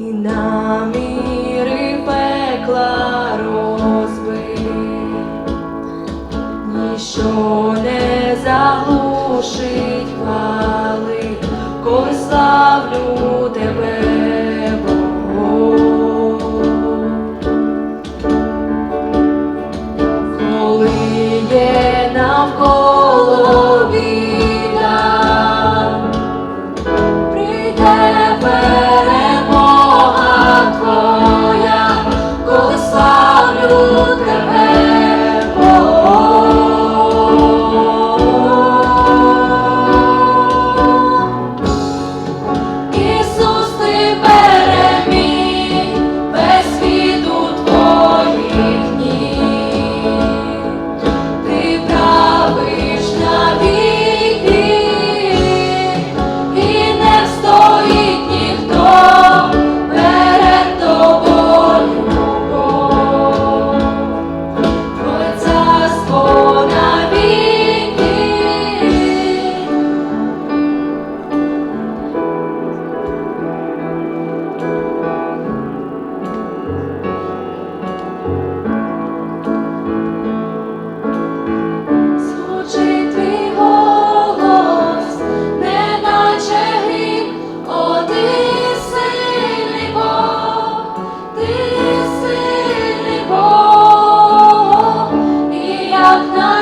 І наміри пекла розбив, ніщо не заглушить хвали, коли славлю тебе. of not.